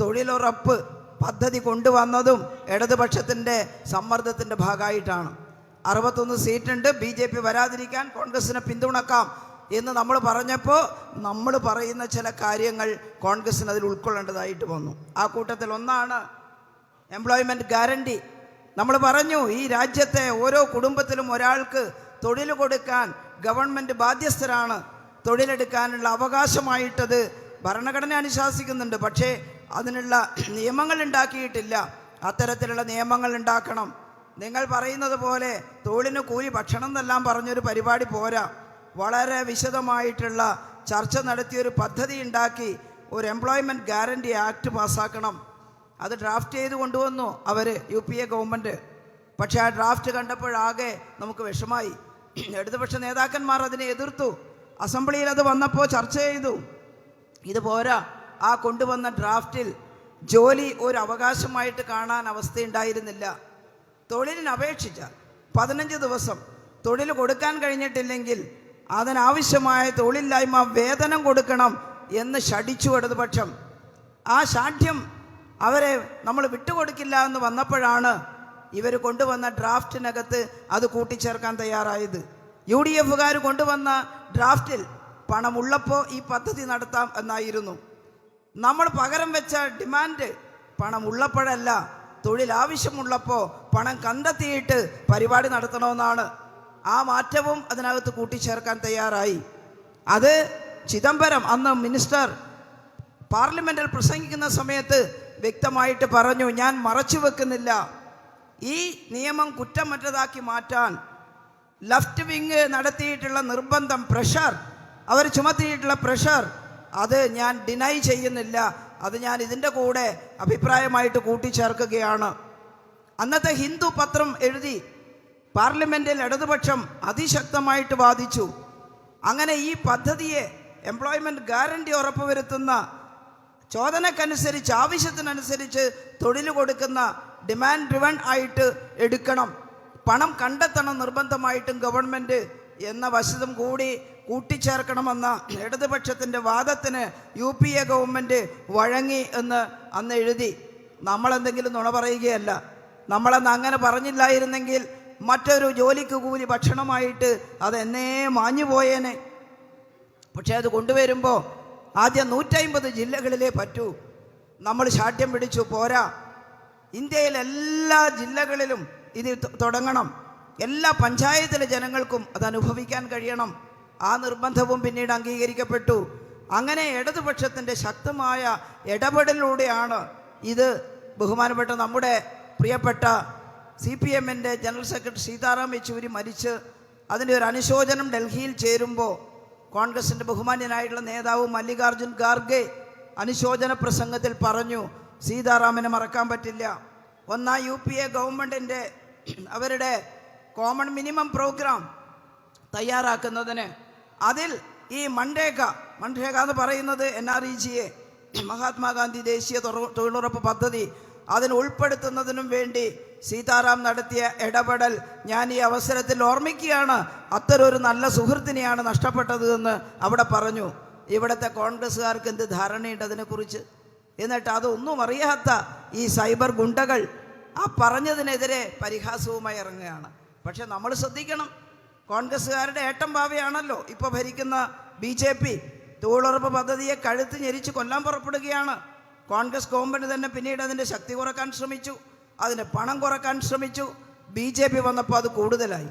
തൊഴിലുറപ്പ് പദ്ധതി കൊണ്ടുവന്നതും ഇടതുപക്ഷത്തിന്റെ സമ്മർദ്ദത്തിന്റെ ഭാഗമായിട്ടാണ്. അറുപത്തൊന്ന് സീറ്റുണ്ട് ബി ജെ പി വരാതിരിക്കാൻ കോൺഗ്രസിനെ പിന്തുണക്കാം എന്ന് നമ്മൾ പറഞ്ഞപ്പോൾ നമ്മൾ പറയുന്ന ചില കാര്യങ്ങൾ കോൺഗ്രസിന് അതിൽ ഉൾക്കൊള്ളേണ്ടതായിട്ട് വന്നു. ആ കൂട്ടത്തിൽ ഒന്നാണ് എംപ്ലോയ്മെന്റ് ഗ്യാരണ്ടി നമ്മൾ പറഞ്ഞു ഈ രാജ്യത്തെ ഓരോ കുടുംബത്തിലും ഒരാൾക്ക് തൊഴിൽ കൊടുക്കാൻ ഗവൺമെന്റ് ബാധ്യസ്ഥരാണ്. തൊഴിലെടുക്കാനുള്ള അവകാശമായിട്ടത് ഭരണഘടന അനുശാസിക്കുന്നുണ്ട്. പക്ഷേ അതിനുള്ള നിയമങ്ങൾ ഉണ്ടാക്കിയിട്ടില്ല. അത്തരത്തിലുള്ള നിയമങ്ങൾ ഉണ്ടാക്കണം. നിങ്ങൾ പറയുന്നത് പോലെ തൊഴിലിന് കൂലി ഭക്ഷണം എന്നെല്ലാം പറഞ്ഞൊരു പരിപാടി പോരാ. വളരെ വിശദമായിട്ടുള്ള ചർച്ച നടത്തിയൊരു പദ്ധതി ഉണ്ടാക്കി ഒരു എംപ്ലോയ്മെന്റ് ഗ്യാരണ്ടി ആക്ട് പാസ്സാക്കണം. അത് ഡ്രാഫ്റ്റ് ചെയ്ത് കൊണ്ടുവന്നു അവർ യു പി എ ഗവൺമെന്റ് പക്ഷേ ആ ഡ്രാഫ്റ്റ് കണ്ടപ്പോഴാകെ നമുക്ക് വിഷമായി. ഇടതുപക്ഷ നേതാക്കന്മാർ അതിനെ എതിർത്തു. അസംബ്ലിയിൽ അത് വന്നപ്പോൾ ചർച്ച ചെയ്തു. ഇത് പോരാ. ആ കൊണ്ടുവന്ന ഡ്രാഫ്റ്റിൽ ജോലി ഒരു അവകാശമായിട്ട് കാണാൻ അവസ്ഥയുണ്ടായിരുന്നില്ല. തൊഴിലിന് അപേക്ഷിച്ച പതിനഞ്ച് ദിവസം തൊഴിൽ കൊടുക്കാൻ കഴിഞ്ഞിട്ടില്ലെങ്കിൽ അതിനാവശ്യമായ തൊഴിലില്ലായ്മ വേതനം കൊടുക്കണം എന്ന് ഷടിച്ചു ഇടതുപക്ഷം. ആ ശാഠ്യം അവരെ നമ്മൾ വിട്ടുകൊടുക്കില്ല എന്ന് വന്നപ്പോഴാണ് ഇവർ കൊണ്ടുവന്ന ഡ്രാഫ്റ്റിനകത്ത് അത് കൂട്ടിച്ചേർക്കാൻ തയ്യാറായത്. യു ഡി എഫുകാർ കൊണ്ടുവന്ന ഡ്രാഫ്റ്റിൽ പണമുള്ളപ്പോൾ ഈ പദ്ധതി നടത്താം എന്നായിരുന്നു. നമ്മൾ പകരം വെച്ച ഡിമാൻഡ് പണം ഉള്ളപ്പോഴല്ല തൊഴിൽ ആവശ്യമുള്ളപ്പോൾ പണം കണ്ടെത്തിയിട്ട് പരിപാടി നടത്തണമെന്നാണ്. ആ മാറ്റവും അതിനകത്ത് കൂട്ടിച്ചേർക്കാൻ തയ്യാറായി. അത് ചിദംബരം അന്ന് മിനിസ്റ്റർ പാർലമെന്റിൽ പ്രസംഗിക്കുന്ന സമയത്ത് വ്യക്തമായിട്ട് പറഞ്ഞു ഞാൻ മറച്ചു വെക്കുന്നില്ല. ഈ നിയമം കുറ്റമറ്റതാക്കി മാറ്റാൻ ലെഫ്റ്റ് വിങ് നടത്തിയിട്ടുള്ള നിർബന്ധം പ്രഷർ അവർ ചുമത്തിയിട്ടുള്ള പ്രഷർ അത് ഞാൻ ഡിനൈ ചെയ്യുന്നില്ല. അത് ഞാൻ ഇതിന്റെ കൂടെ അഭിപ്രായമായിട്ട് കൂട്ടിച്ചേർക്കുകയാണ്. അന്നത്തെ ഹിന്ദു പത്രം എഴുതി പാർലമെന്റിൽ ഇടതുപക്ഷം അതിശക്തമായിട്ട് വാദിച്ചു. അങ്ങനെ ഈ പദ്ധതിയെ എംപ്ലോയ്മെന്റ് ഗ്യാരണ്ടി ഉറപ്പുവരുത്തുന്ന ചോദനക്കനുസരിച്ച് ആവശ്യത്തിനനുസരിച്ച് തൊഴിൽ കൊടുക്കുന്ന ഡിമാൻഡ് ഡ്രിവൺ ആയിട്ട് എടുക്കണം. പണം കണ്ടെത്തണം നിർബന്ധമായിട്ടും ഗവൺമെന്റ് എന്ന വശതും കൂടി കൂട്ടിച്ചേർക്കണമെന്ന ഇടതുപക്ഷത്തിന്റെ വാദത്തിന് യു പി എ ഗവൺമെന്റ് വഴങ്ങി എന്ന് അന്ന് എഴുതി. നമ്മളെന്തെങ്കിലും നുണ പറയുകയല്ല. നമ്മളന്ന് അങ്ങനെ പറഞ്ഞില്ലായിരുന്നെങ്കിൽ മറ്റൊരു ജോലിക്ക് കൂലി ഭക്ഷണമായിട്ട് അതെന്നേ മാഞ്ഞു പോയേനെ. പക്ഷേ അത് കൊണ്ടുവരുമ്പോൾ ആദ്യം നൂറ്റമ്പത് ജില്ലകളിലേ പറ്റൂ. നമ്മൾ ശാഠ്യം പിടിച്ചു പോരാ. ഇന്ത്യയിലെ എല്ലാ ജില്ലകളിലും ഇത് തുടങ്ങണം. എല്ലാ പഞ്ചായത്തിലെ ജനങ്ങൾക്കും അത് അനുഭവിക്കാൻ കഴിയണം. ആ നിർബന്ധവും പിന്നീട് അംഗീകരിക്കപ്പെട്ടു. അങ്ങനെ ഇടതുപക്ഷത്തിന്റെ ശക്തമായ ഇടപെടലിലൂടെയാണ് ഇത് ബഹുമാനപ്പെട്ട നമ്മുടെ പ്രിയപ്പെട്ട സി പി എമ്മിന്റെ ജനറൽ സെക്രട്ടറി സീതാറാം യെച്ചൂരി മരിച്ച് അതിന്റെ ഒരു അനുശോചനം ഡൽഹിയിൽ ചേരുമ്പോൾ കോൺഗ്രസിന്റെ ബഹുമാന്യനായിട്ടുള്ള നേതാവ് മല്ലികാർജുൻ ഖാർഗെ അനുശോചന പ്രസംഗത്തിൽ പറഞ്ഞു സീതാറാമിനെ മറക്കാൻ പറ്റില്ല. ഒന്നാം യു പി എ ഗവൺമെന്റിന്റെ അവരുടെ കോമൺ മിനിമം പ്രോഗ്രാം തയ്യാറാക്കുന്നതിന് അതിൽ ഈ മൺരേഖ മൺരേഖ എന്ന് പറയുന്നത് എൻ ആർ ഇ ജിയെ മഹാത്മാഗാന്ധി ദേശീയ തൊഴിലുറപ്പ് പദ്ധതി അതിന് ഉൾപ്പെടുത്തുന്നതിനും വേണ്ടി സീതാറാം നടത്തിയ ഇടപെടൽ ഞാൻ ഈ അവസരത്തിൽ ഓർമ്മിക്കുകയാണ്. അത്തരൊരു നല്ല സുഹൃത്തിനെയാണ് നഷ്ടപ്പെട്ടത് എന്ന് അവിടെ പറഞ്ഞു. ഇവിടുത്തെ കോൺഗ്രസ്സുകാർക്ക് എന്ത് ധാരണയുണ്ട് അതിനെക്കുറിച്ച്? എന്നിട്ട് അതൊന്നും അറിയാത്ത ഈ സൈബർ ഗുണ്ടകൾ ആ പറഞ്ഞതിനെതിരെ പരിഹാസവുമായി ഇറങ്ങുകയാണ്. പക്ഷെ നമ്മൾ ശ്രദ്ധിക്കണം. കോൺഗ്രസ്സുകാരുടെ ഏട്ടം ഭാവിയാണല്ലോ ഇപ്പോൾ ഭരിക്കുന്ന ബി ജെ പി. തൊഴിലുറപ്പ് പദ്ധതിയെ കഴുത്ത് ഞെരിച്ച് കൊല്ലാൻ പുറപ്പെടുകയാണ്. കോൺഗ്രസ് ഗവൺമെന്റ് തന്നെ പിന്നീട് അതിന്റെ ശക്തി കുറയ്ക്കാൻ ശ്രമിച്ചു. അതിന് പണം കുറയ്ക്കാൻ ശ്രമിച്ചു. ബി ജെ പി വന്നപ്പോൾ അത് കൂടുതലായി.